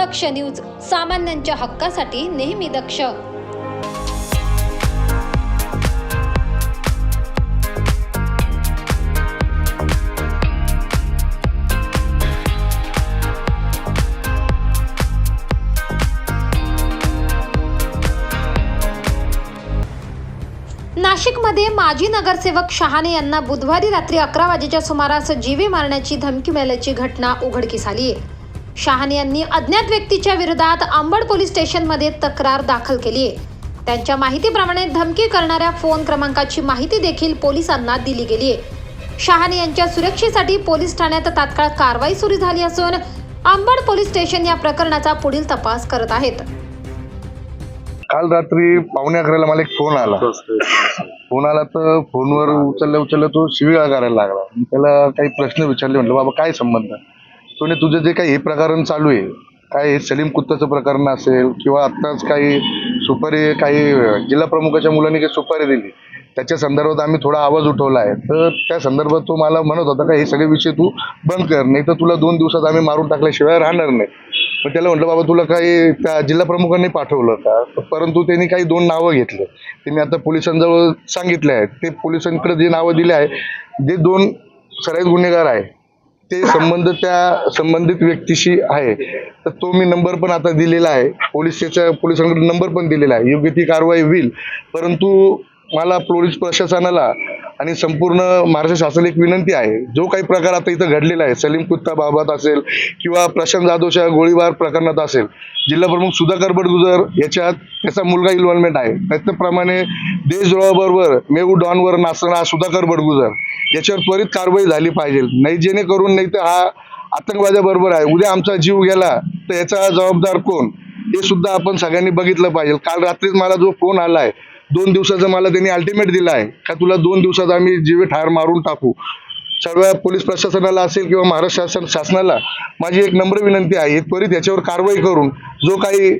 दक्ष news सामान्यांच्या हक्कासाठी नेहमी दक्ष. नाशिकमध्ये माजी नगरसेवक शहाणे यांना बुधवारी रात्री अकरा वाजेच्या सुमारास जीवे मारण्याची धमकी मिळाल्याची घटना उघडकीस आली आहे शहाणे यांनी अज्ञात व्यक्तीच्या विरोधात अंबड पोलीस स्टेशनमध्ये तक्रार दाखल केली आहे. त्यांच्या माहितीप्रमाणे धमकी करणाऱ्या फोन क्रमांकाची माहिती देखील पोलिसांना दिली गेली आहे. शहाणे यांच्या सुरक्षेसाठी पोलीस ठाण्यात तात्काळ कारवाई सुरू झाली असून अंबड पोलीस स्टेशन या प्रकरणाचा पुढील तपास करत आहेत. काल रात्री पावणे अकराला मला एक फोन आला. फोन आला तर फोनवर उचलल्या उचलल्या तो शिवीगाळ करायला लागला. त्याला काही प्रश्न विचारले म्हटलं बाबा काय संबंध? सोने तुझे तुझं जे काही हे प्रकरण चालू आहे काय हे सलीम कुत्ताचं प्रकरण असेल किंवा आत्ताच काही सुपारी काही जिल्हा प्रमुखाच्या मुलांनी काही सुपारी दिली त्याच्या संदर्भात आम्ही थोडा आवाज उठवला आहे. तर त्या संदर्भात तो मला म्हणत होता का हे सगळे विषय तू बंद कर नाही तर तुला दोन दिवसात आम्ही मारून टाकल्याशिवाय राहणार नाही. मग त्याला म्हटलं बाबा तुला काही त्या जिल्हा प्रमुखांनी पाठवलं का? परंतु त्यांनी काही दोन नावं घेतले. ते मी आता पोलिसांजवळ सांगितले आहेत. ते पोलिसांकडे जे नावं दिले आहे जे दोन सराईत गुन्हेगार आहे ते संबंध त्या संबंधित व्यक्तीशी आहे. तर तो मी नंबर पण आता दिलेला आहे. पोलिसच्या त्याच्या पोलिसांकडे नंबर पण दिलेला आहे. योग्य ती कारवाई होईल. परंतु मला पोलीस प्रशासनाला आणि संपूर्ण महाराष्ट्र शासन एक विनंती आहे. जो काही प्रकार आता इथं घडलेला आहे सलीम कुत्ता बाबत असेल किंवा प्रशांत जाधवच्या गोळीबार प्रकरणात असेल जिल्हाप्रमुख सुधाकर बडगुजर याच्यात त्याचा मुलगा इन्व्हॉल्वमेंट आहे. त्याचप्रमाणे देशद्रोहाबरोबर मेऊ डॉनवर नाचणारा सुधाकर बडगुजर याच्यावर त्वरित कारवाई झाली पाहिजे. नाही जेणेकरून नाही तर हा आतंकवाद्याबरोबर आहे. उद्या आमचा जीव गेला तर याचा जबाबदार कोण? हे सुद्धा आपण सगळ्यांनी बघितलं पाहिजे. काल रात्रीच मला जो फोन आला आहे दोन दिवसाचा मला त्यांनी अल्टिमेट दिला आहे. का तुला दोन दिवसात आम्ही जीवे ठार मारून टाकू? सर्व पोलीस प्रशासनाला असेल किंवा महाराष्ट्र शासन शासनाला माझी एक नम्र विनंती आहे. त्वरित याच्यावर कारवाई करून जो काही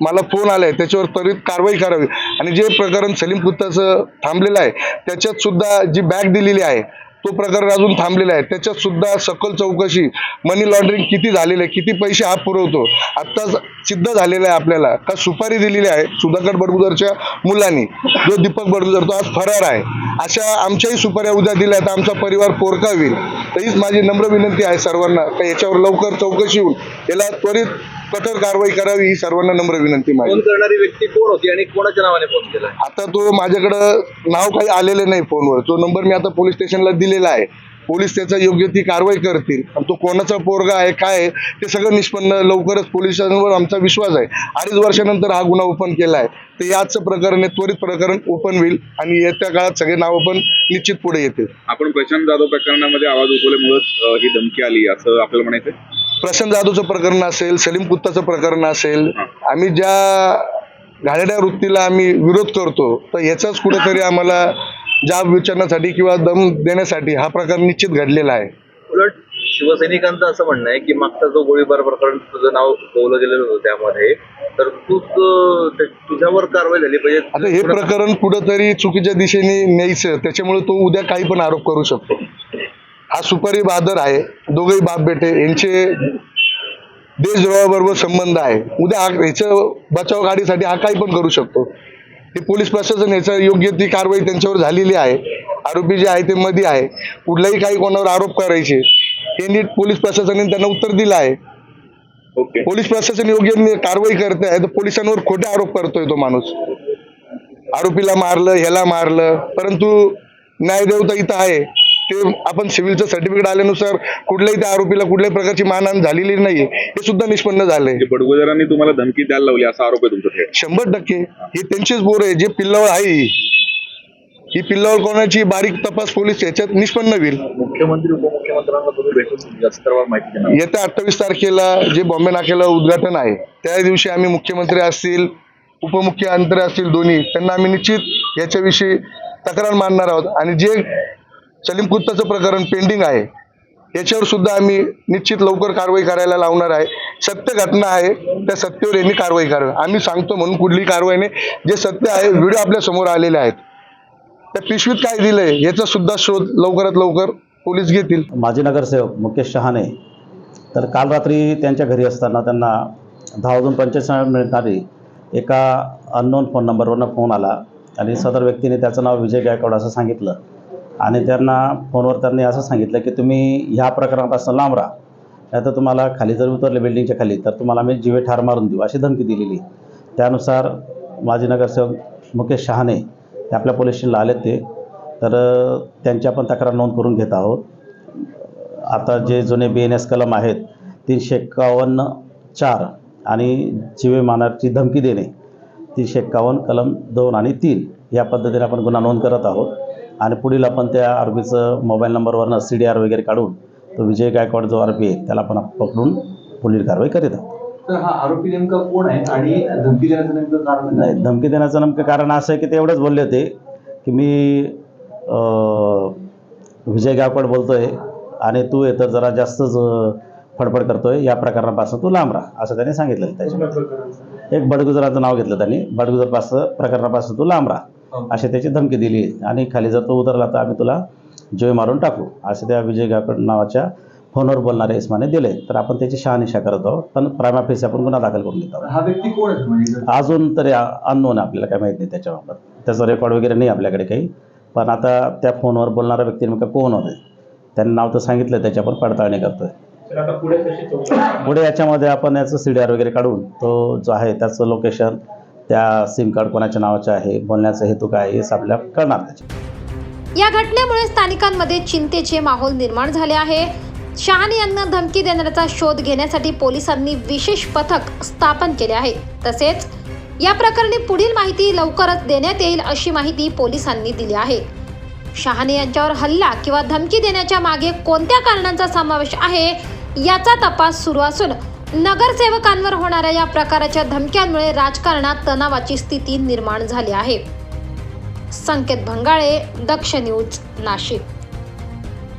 मला फोन आलाय त्याच्यावर त्वरित कारवाई करावी. आणि जे प्रकरण सलीम पुत्ताचं थांबलेलं आहे त्याच्यात सुद्धा जी बॅग दिलेली आहे तो प्रकरण अजून थांबलेला आहे. त्याच्यात सुद्धा सखोल चौकशी मनी लॉन्ड्रिंग किती झालेलं आहे किती पैसे हा पुरवतो आत्ताच सिद्ध झालेलं आहे आपल्याला. का सुपारी दिलेली आहे सुधाकर बडगुजरच्या मुलांनी. जो दीपक बडगुजर तो आज फरार आहे. अशा आमच्याही सुपाऱ्या उद्या दिल्या तर आमचा परिवार पोरका होईल तर हीच माझी नम्र विनंती आहे सर्वांना. का याच्यावर लवकर चौकशी होऊन याला त्वरित कठोर कारवाई करावी ही सर्वांना नम्र विनंती माझी. फोन करणारी व्यक्ती कोण होती आणि कोणाच्या नावाने फोन केला? आता तो माझ्याकडं नाव काही आलेलं नाही फोनवर. तो नंबर मी आता पोलीस स्टेशनला दिलेला आहे. पोलीस त्याचा योग्य ती कारवाई करतील. आणि तो कोणाचा पोरगा आहे काय आहे ते सगळं निष्पन्न लवकरच पोलिसांवर आमचा विश्वास आहे. अडीच वर्षानंतर हा गुन्हा ओपन केला आहे. तर याचं प्रकरण आहे त्वरित प्रकरण ओपन होईल आणि येत्या काळात सगळे नावं पण निश्चित पुढे येतील. आपण प्रशांत जाधव प्रकरणामध्ये आवाज उठवल्यामुळेच ही धमकी आली असं आपल्याला म्हणायचं प्रशांत जाधवचं प्रकरण असेल सलीम कुत्ताचं प्रकरण असेल आम्ही ज्या घाणेरड्या वृत्तीला आम्ही विरोध करतो तर याचाच कुठेतरी आम्हाला जाब विचारण्यासाठी किंवा दम देण्यासाठी हा प्रकार निश्चित घडलेला आहे. उलट शिवसैनिकांचं असं म्हणणं आहे की मागचा जो गोळीबार प्रकरण तुझं नाव बोललं गेलेलं होतं त्यामध्ये तर ते- तुझ्यावर कारवाई झाली पाहिजे. आता हे प्रकरण कुठंतरी चुकीच्या दिशेने न्यायचं त्याच्यामुळे तो उद्या काही पण आरोप करू शकतो. हा सुपारी बहादर आहे. दोघेही बाप बेटे यांचे देशद्रोहाबरोबर संबंध आहे. उद्या हा ह्याचं बचाव गाडीसाठी हा काही पण करू शकतो. हे पोलीस प्रशासन याचं योग्य ती कारवाई त्यांच्यावर झालेली आहे. आरोपी जे आहे ते मध्ये आहे. कुठलाही काही कोणावर आरोप करायचे हे नीट पोलीस प्रशासनाने त्यांना उत्तर दिलं आहे. ओके. पोलीस प्रशासन योग्य कारवाई करत आहे तर पोलिसांवर खोटे आरोप करतोय तो माणूस. आरोपीला मारलं ह्याला मारलं परंतु न्यायदेवता इथं आहे. ते आपण सिव्हिलचं सर्टिफिकेट आल्यानुसार कुठल्याही त्या आरोपीला कुठल्याही प्रकारची मानहानी झालेली नाही हे सुद्धा निष्पन्न झालंय. म्हणजे बडगुजरांनी तुम्हाला धमकी द्यायला लावली असा आरोप आहे तुमचा थेट. शंभर टक्के. हे त्यांचेच बोर आहे जे पिल्लावळ आहे ही. ही पिल्लावळ कोणाची बारीक तपास पोलीस याच्यात निष्पन्न होईल. मुख्यमंत्री उपमुख्यमंत्र्यांना तुम्ही भेटून माहिती देणार. येत्या अठ्ठावीस तारखेला जे बॉम्बे नाक्याला उद्घाटन आहे त्या दिवशी आम्ही मुख्यमंत्री असतील उपमुख्यमंत्री असतील दोन्ही त्यांना आम्ही निश्चित याच्याविषयी तक्रार मांडणार आहोत. आणि जे सलीम कुत्ताचं प्रकरण पेंडिंग आहे. याच्यावर सुद्धा आम्ही निश्चित लवकर कारवाई करायला लावणार आहे. सत्य घटना आहे त्या सत्तेवर यांनी कारवाई करावी. आम्ही सांगतो म्हणून कुठली कारवाई नाही. जे सत्य आहे व्हिडिओ आपल्यासमोर आलेले आहेत. त्या पिशवीत काय दिलंय याचा सुद्धा शोध लवकरात लवकर पोलीस घेतील. माजी नगरसेवक मुकेश शहाणे तर काल रात्री त्यांच्या घरी असताना त्यांना दहा वाजून पंचेचाळीस मिळणारी एका अननोन फोन नंबरवरनं फोन आला. आणि सदर व्यक्तीने त्याचं नाव विजय गायकवाड असं सांगितलं. आणि त्यांना फोनवर त्यांनी असं सांगितलं की तुम्ही ह्या प्रकरणापासून लांब राहा. नाही तर तुम्हाला खाली जर उतरले बिल्डिंगच्या खाली तर तुम्हाला मी जीवे ठार मारून देऊ अशी धमकी दिलेली. त्यानुसार माजी नगरसेवक मुकेश शहाणे हे आपल्या पोलीस स्टेशनला आले ते. तर त्यांची आपण तक्रार नोंद करून घेत आहोत. आता जे जुने बी एन एस कलम आहेत तीनशे एक्कावन्न चार आणि जीवे मारण्याची धमकी देणे तीनशे एक्कावन्न कलम दोन आणि तीन या पद्धतीने आपण गुन्हा नोंद करत आहोत. आणि पुढील आपण त्या आरोपीचं मोबाईल नंबरवरनं सी डी आर वगैरे काढून तो विजय गायकवाड जो आरोपी आहे त्याला आपण पकडून पुढील कारवाई करीत आहोत. तर हा आरोपी नेमका कोण आहे आणि धमकी देण्याचं नेमकं कारण काय? नाही धमकी देण्याचं नेमकं कारण असं आहे की ते एवढंच बोलले होते की मी अं, विजय गायकवाड बोलतो आहे आणि तू आहे तर जरा जास्तच अं, फडफड करतोय या प्रकरणापासून तू लांब राहा असं त्यांनी सांगितलं त्याच्यामध्ये एक बडगुजराचं नाव घेतलं त्यांनी बडगुजरपासून प्रकरणापासून तू लांब राहा. अशी त्याची धमकी दिली. आणि खाली जर तो उतरला तर आम्ही तुला जोय मारून टाकू असं त्या विजय गायकवाड नावाच्या फोनवर बोलणाऱ्या इस्माने दिले. तर आपण त्याची शहानिशा करत आहोत पण प्रायमाफेस आपण गुन्हा दाखल करून देत आहोत. हा व्यक्ती कोण आहे? म्हणजे अजून तरी अननोन आहे आपल्याला काय माहीत नाही त्याच्याबाबत. त्याचं रेकॉर्ड वगैरे नाही आपल्याकडे काही. पण आता त्या फोनवर बोलणारा व्यक्ती नेमका कोण होते? त्यांनी नाव तर सांगितलं त्याची आपण पडताळणी करतोय. पुढे याच्यामध्ये आपण याचं सी डी आर वगैरे काढून तो जो आहे त्याचं लोकेशन त्या सिम कार्ड कोणाच्या नावाचे आहे बोलण्याचा हेतू काय आहे, हे आपल्याला कळणार त्याच्या या घटनेमुळे स्थानिकांमध्ये चिंतेचे माहोल निर्माण झाले आहे. शहाने यांना धमकी देणाऱ्याचा शोध घेण्यासाठी पोलिसांनी विशेष पथक स्थापन केले आहे. तसेच या प्रकरणी पुढील माहिती लवकरच देण्यात येईल अशी माहिती पोलिसांनी दिली आहे. शहाणे यांच्यावर हल्ला किंवा धमकी देण्याच्या मागे कोणत्या कारणांचा समावेश आहे याचा तपास सुरू असून नगरसेवकांवर होणाऱ्या या प्रकाराच्या धमक्यांमुळे राजकारणात तणावाची स्थिती निर्माण झाली आहे. संकेत भंगाळे दक्ष न्यूज नाशिक.